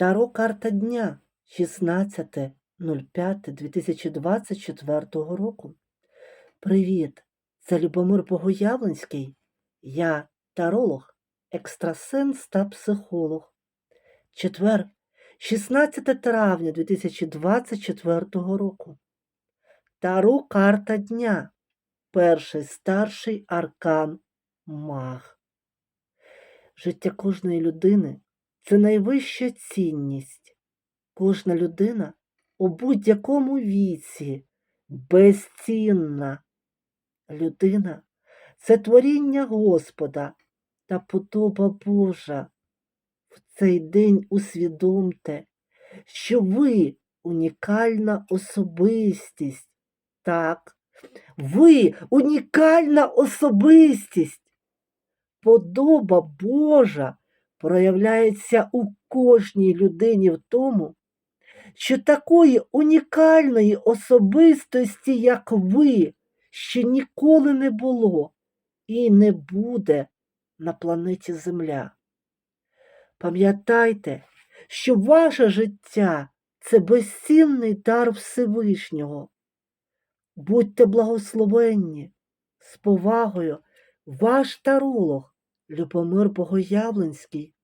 Таро карта дня 16.05.2024 року. Привіт! Це Любомир Богоявленський. Я таролог, екстрасенс та психолог. Четвер, 16 травня 2024 року. Таро карта дня. Перший старший аркан Маг. Життя кожної людини це найвища цінність. Кожна людина у будь-якому віці безцінна. Людина це творіння Господа та подоба Божа. В цей день усвідомте, що ви унікальна особистість. Так, ви унікальна особистість. Подоба Божа проявляється у кожній людині в тому, що такої унікальної особистості, як ви, ще ніколи не було і не буде на планеті Земля. Пам'ятайте, що ваше життя це безцінний дар Всевишнього. Будьте благословенні, з повагою, ваш таролог Любомир Богоявленський.